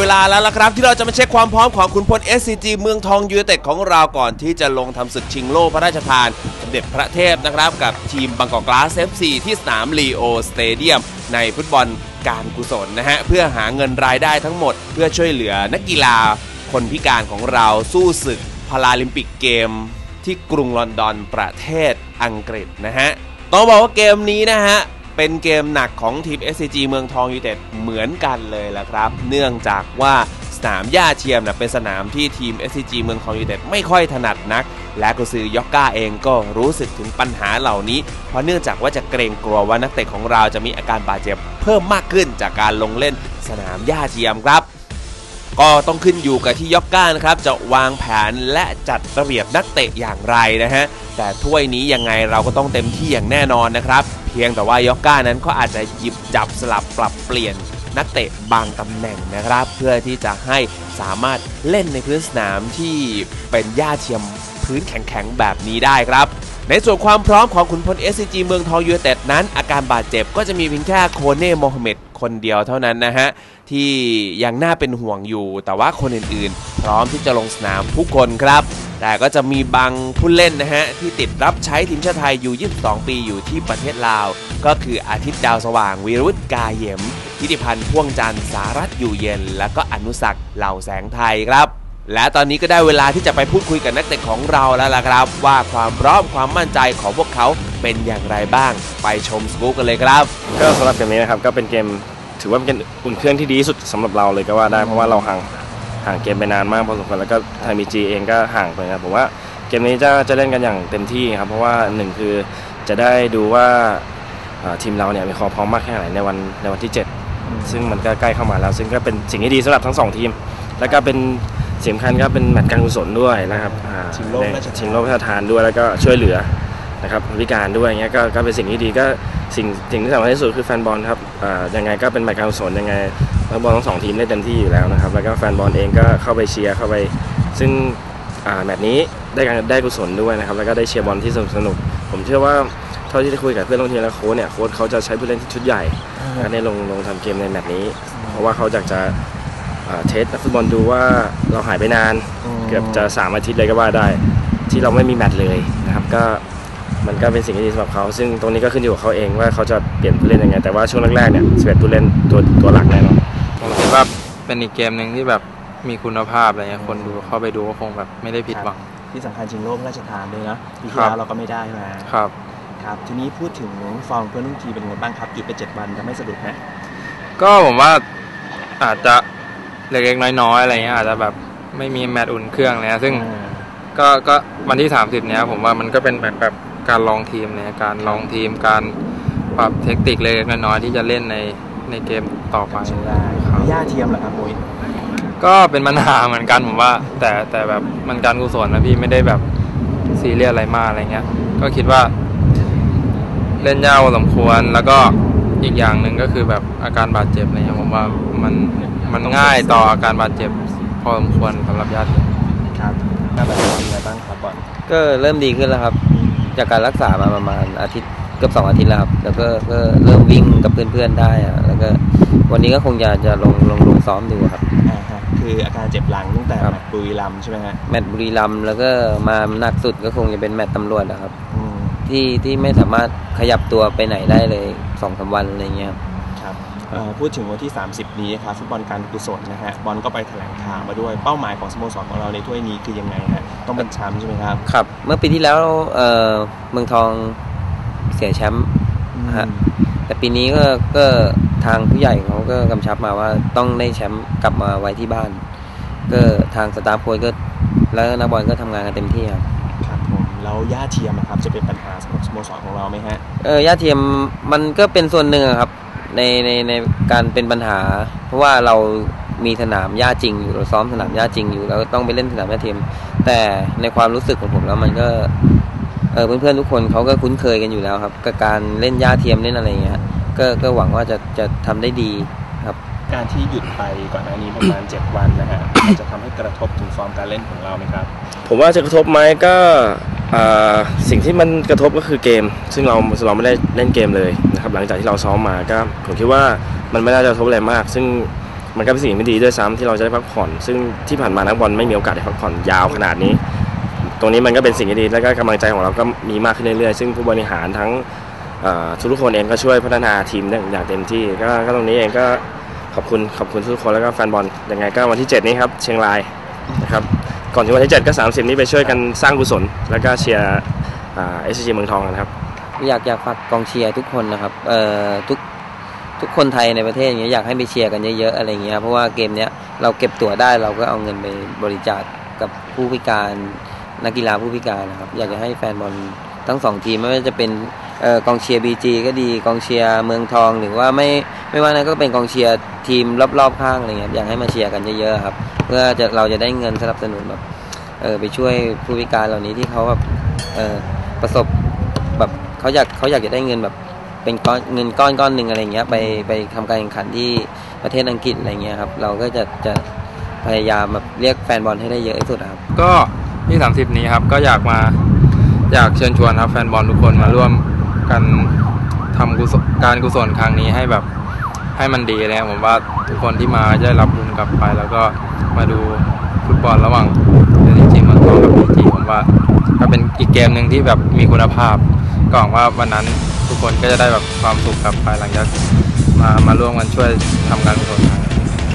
เวลาแล้วละครับ ที่เราจะมาเช็คความพร้อมของขุนพล SCG เมืองทองยูไนเต็ดของเราก่อนที่จะลงทำศึกชิงโล่พระราชทานสมเด็จพระเทพนะครับ กับทีมบางกอกกลาส FC ที่สนามลีโอสเตเดียมในฟุตบอลการกุศลนะฮะ เพื่อหาเงินรายได้ทั้งหมด เพื่อช่วยเหลือนักกีฬาคนพิการของเราสู้ศึกพาราลิมปิกเกม ที่กรุงลอนดอนประเทศอังกฤษนะฮะต้องบอกว่าเกมนี้นะฮะ เป็นเกมหนักของทีม SCG เมืองทองยูไนเต็ดเหมือนกันเลยละครับ เนื่องจากว่าสนามหญ้าเทียมนะเป็นสนามที่ทีม SCG เมืองทองยูไนเต็ดไม่ค่อยถนัดนัก และกุซือยอกก้าเองก็รู้สึกถึงปัญหาเหล่านี้ เพราะเนื่องจากว่าจะเกรงกลัวว่านักเตะของเราจะมีอาการบาดเจ็บเพิ่มมากขึ้นจากการลงเล่นสนามหญ้าเทียมครับก็ต้องขึ้นอยู่กับที่ยอกก้านะครับ จะวางแผนและจัดระเบียบนักเตะอย่างไรนะฮะ แต่ถ้วยนี้ยังไงเราก็ต้องเต็มที่อย่างแน่นอนนะครับ เพียงแต่ว่ายอกก้านั้นก็อาจจะหยิบจับสลับปรับเปลี่ยนนักเตะบางตำแหน่งนะครับ เพื่อที่จะให้สามารถเล่นในพื้นสนามที่เป็นหญ้าเทียมพื้นแข็งๆแบบนี้ได้ครับ ในส่วนความพร้อมของขุนพล SCG เมืองทองยูไนเต็ดนั้น อาการบาดเจ็บก็จะมีเพียงแค่โคเน่โมฮัมเหม็ดคนเดียวเท่านั้นนะฮะ ที่ยังน่าเป็นห่วงอยู่ แต่ว่าคนอื่นๆ พร้อมที่จะลงสนามทุกคนครับ แต่ก็จะมีบางผู้เล่นนะฮะ ที่ติดรับใช้ทีมชาติไทยอยู่ 22 ปีอยู่ที่ประเทศลาว ก็คืออาทิตย์ดาวสว่างวีรุธกาเยมทิติพันธ์พ่วงจันทร์สารัตอยู่เย็น และก็อนุสักเหล่าแสงไทยครับ และตอนนี้ก็ได้เวลาที่จะไปพูดคุยกับนักเตะของเราแล้วล่ะครับ ว่าความพร้อมความมั่นใจของพวกเขาเป็นอย่างไรบ้าง ไปชมสกู๊ปกันเลยครับ ก็สำหรับเกมนี้นะครับก็เป็นเกมถือว่าเป็นเกมอุ่นเครื่องที่ดีที่สุดสำหรับเราเลยก็ว่าได้เพราะว่าเราห่าง ห่างเกมไปนานมากพอสมควรแล้วก็ทางมีจีเองก็ห่างไปนะครับผมว่าเกมนี้จะจะเล่นกันอย่างเต็มที่ครับเพราะว่าหนึ่งคือจะได้ดูว่าอ่าทีมเราเนี่ยมีความพร้อมมากแค่ไหนในวันในวันที่ 7 ซึ่งมันก็ใกล้เข้ามาแล้ว ซึ่งก็เป็นสิ่งที่ดีสำหรับทั้งสองทีม แล้วก็เป็นสิ่งสำคัญก็เป็นแมตช์การกุศลด้วยนะครับอ่าชิงโลกราชทานชิงโลกพระราชทานด้วยแล้วก็ช่วยเหลือนะครับคนพิการด้วยเงี้ยก็ก็เป็นสิ่งที่ดีก็สิ่งสิ่งที่สำคัญที่สุดคือแฟนบอลครับอ่ายังไงก็เป็นแมตช์การกุศลยังไง นักบอลทั้งสองทีมได้เต็มที่อยู่แล้วนะครับ แล้วก็แฟนบอลเองก็เข้าไปเชียร์เข้าไป ซึ่งแมตช์นี้ได้การได้กุศลด้วยนะครับ แล้วก็ได้เชียร์บอลที่สนุกสนุก ผมเชื่อว่าเท่าที่ได้คุยกับเพื่อนร่วมทีมและโค้ชเนี่ยโค้ชเขาจะใช้ผู้เล่นที่ชุดใหญ่และได้ลงลงทำเกมในแมตช์นี้ เพราะว่าเขาอยากจะเทสนักฟุตบอลดูว่าเราหายไปนาน เกือบจะสามอาทิตย์เลยก็ว่าได้ ที่เราไม่มีแมตช์เลยนะครับก็มันก็เป็นสิ่งที่ดีสำหรับเขา ซึ่งตรงนี้ก็ขึ้นอยู่กับเขาเองว่าเขาจะเปลี่ยนผู้เล่นยังไง แต่ว่าช่วงแรกๆเนี่ย11ผู้เล่นตัวตัวหลักแน่นอน เป็นอีกเกมหนึ่งที่แบบมีคุณภาพอะไรเงี้ยคนดูเข้าไปดูก็คงแบบไม่ได้ผิดหวัง ที่สำคัญชิงโลกพระราชทานด้วยนะปีคที่รับแล้วเราก็ไม่ได้มาครับครับ ทีนี้พูดถึงฟอร์มเพื่อนร่วมทีมเป็นไงบ้างครับหยุดไปเจ็ดวันจะไม่สะดุดไหมก็ผมว่าอาจจะเล็กๆน้อยๆอะไรเงี้ยอาจจะแบบไม่มีแมตช์อุ่นเครื่องเลยนะซึ่งอ่าก็ก็วันที่ 30 เนี้ยผมว่ามันก็เป็นแบบแบบการลองทีมเนี่ยการลองทีมการปรับเทคนิคเล็กๆน้อยๆที่จะเล่นใน ในเกมต่อไปใช้ได้ครับ ย่าเทียมเหรอครับมุ้ยก็เป็นปัญหาเหมือนกันผมว่า แต่แต่แบบมันการกุศลนะพี่ไม่ได้แบบซีเรียสอะไรมากอะไรเงี้ย ก็คิดว่า เล่นยากพอสมควรแล้วก็อีกอย่างหนึ่งก็คือแบบอาการบาดเจ็บอะไรเงี้ยผมว่ามันมันง่ายต่ออาการบาดเจ็บพอสมควรสำหรับญาติครับหน้าแบบเป็นไงบ้างครับบอลก็เริ่มดีขึ้นแล้วครับ จากการรักษามาประมาณอาทิตย์เกือบสองอาทิตย์แล้วครับแล้วก็ก็เริ่มวิ่งกับเพื่อนๆได้อะแล้วก็วันนี้ก็คงจะจะลงลงลงซ้อมดูครับ อ่าฮะคืออาการเจ็บหลังตั้งแต่ครับ แมตช์บุรีรัมย์ใช่ไหมฮะแมตช์บุรีรัมย์แล้วก็มาหนักสุดก็คงจะเป็นแมตช์ตำรวจนะครับ อืมที่ที่ไม่สามารถขยับตัวไปไหนได้เลยสองสามวันอะไรเงี้ยครับ ครับเอ่อพูดถึงวันที่ 30 นี้ครับฟุตบอลการกุศลนะฮะบอลก็ไปแถลงข่าวมาด้วยเป้าหมายของสโมสรของเราในถ้วยนี้คือยังไงฮะต้องเป็นแชมป์ใช่ไหมครับ ครับเมื่อปีที่แล้วเอ่อเมืองทองเสียแชมป์ฮะแต่ปีนี้ก็ก็ทางผู้ใหญ่เขาก็กำชับมาว่าต้องได้แชมป์กลับมาไว้ที่บ้าน ก็ทางสตาฟโค้ชก็แล้วนักบอลก็ทำงานกันเต็มที่ครับ ครับผมแล้วย่าเทียมนะครับจะเป็นปัญหาสำหรับสโมสรของเราไหมฮะ เออย่าเทียมมันก็เป็นส่วนหนึ่งอะครับในในในการเป็นปัญหา เพราะว่าเรามีสนามหญ้าจริงอยู่เราซ้อมสนามหญ้าจริงอยู่แล้วต้องไปเล่นสนามหญ้าเทียม แต่ในความรู้สึกของผมแล้วมันก็ เออเพื่อนๆทุกคนเขาก็คุ้นเคยกันอยู่แล้วครับกับการเล่นหญ้าเทียมเล่นอะไรอย่างเงี้ยก็ก็หวังว่าจะจะทำได้ดีครับ การที่หยุดไปก่อนหน้านี้ประมาณ 7 วันนะฮะมันจะทำให้กระทบถึงฟอร์มการเล่นของเราไหมครับ ผมว่าจะกระทบไหมก็อ่าสิ่งที่มันกระทบก็คือเกม ซึ่งเราเราไม่ได้เล่นเกมเลยนะครับหลังจากที่เราซ้อมมาก็ผมคิดว่ามันไม่น่าจะกระทบอะไรมาก ซึ่งมันก็เป็นสิ่งที่ดีด้วยซ้ำที่เราจะได้พักผ่อน ซึ่งที่ผ่านมานักบอลไม่มีโอกาสได้พักผ่อนยาวขนาดนี้ ตรงนี้มันก็เป็นสิ่งที่ดีแล้วก็กำลังใจของเราก็มีมากขึ้นเรื่อยๆ ซึ่งผู้บริหารทั้งทุกคนเองก็ช่วยพัฒนาทีมได้อย่างเต็มที่ก็ก็ตรงนี้เองก็ขอบคุณขอบคุณทุกคนแล้วก็แฟนบอลยังไงก็วันที่ 7 นี้ครับเชียงรายนะครับก่อนถึงวันที่ 7 ก็ 30 นี้ไปช่วยกันสร้างกุศล แล้วก็เชียร์เอสซีเมืองทองกันครับ อยากอยากฝากกองเชียร์ทุกคนนะครับเอ่อทุกทุกคนไทยในประเทศอย่างเงี้ยอยากให้ไปเชียร์กันเยอะๆอะไรเงี้ยเพราะว่าเกมเนี้ยเราเก็บตั๋วได้เราก็เอาเงินไปบริจาคกับผู้พิการ นักกีฬาผู้พิการนะครับ อยากจะให้แฟนบอลทั้งสองทีมไม่ว่าจะเป็นออกองเชียร์บีจีก็ดีกองเชียร์เมืองทองหรือว่าไม่ไม่ว่านั้นก็เป็นกองเชียร์ทีมรอบๆข้างอะไรเงี้ยอยากให้มาเชียร์กันเยอะๆครับ เพื่อจะเราจะได้เงินสนับสนุนแบบเออไปช่วยผู้พิการเหล่านี้ที่เขาแบบเออประสบแบบเขาอยากเขาอยากจะได้เงินแบบเป็นก้อนเงินก้อนก้อนหนึ่งอะไรเงี้ยไปไปทำการแข่งขันที่ประเทศอังกฤษอะไรเงี้ยครับ เราก็จะจะพยายามแบบเรียกแฟนบอลให้ได้เยอะที่สุดครับ ก็ ที่ 30 นี้ครับก็อยากมาอยากเชิญชวนครับแฟนบอลทุกคนมาร่วมกันทำกุศลการกุศลครั้งนี้ให้แบบให้มันดีเลยผมว่าทุกคนที่มาจะได้รับบุญกลับไป แล้วก็มาดูฟุตบอลระหว่างเอทีมเมืองทองกับบีจีผมว่าก็เป็นอีกเกมหนึ่งที่แบบมีคุณภาพก็หวังว่าวันนั้นทุกคนก็จะได้แบบความสุขกลับไปหลังจากมามาร่วมกันช่วยทำการกุศลครั้งนี้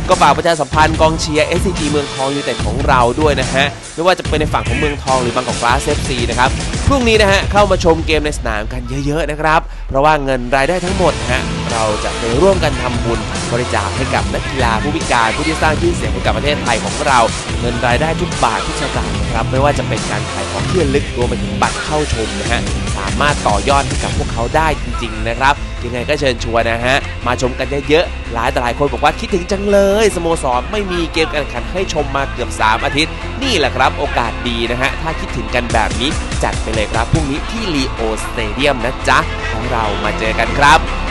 ก็ฝากประชาสัมพันธ์กองเชียร์ SCG เมืองทองยูไนเต็ดของเราด้วยนะฮะ ไม่ว่าจะเป็นในฝั่งของเมืองทองหรือบางกอกกลาสเอฟซีนะครับ พรุ่งนี้นะฮะ เข้ามาชมเกมในสนามกันเยอะ ๆ นะครับ เพราะว่าเงินรายได้ทั้งหมดนะฮะ เราจะไปร่วมกันทำบุญบริจาคให้กับนักกีฬาผู้พิการผู้ที่สร้างชื่อเสียงให้กับประเทศไทยของเรา เงินรายได้ทุกบาททุกสตางค์นะครับไม่ว่าจะเป็นการขายของที่ระลึกรวมไปถึงบัตรเข้าชมนะฮะามารถต่อยอดให้กับพวกเขาได้จริง ๆ นะครับ ยังไงก็เชิญชวนนะฮะ มาชมกันเยอะๆ หลายต่หลายคนบอกว่าคิดถึงจังเลย สโมสรไม่มีเกมการแข่งขันให้ชมมาเกือบ 3 อาทิตย์ นี่แหละครับโอกาสดีนะฮะ ถ้าคิดถึงกันแบบนี้จัดไปเลยครับพรุ่งนี้ที่ลีโอสเตเดียมนะจ๊ะของเรามาเจอกันครับ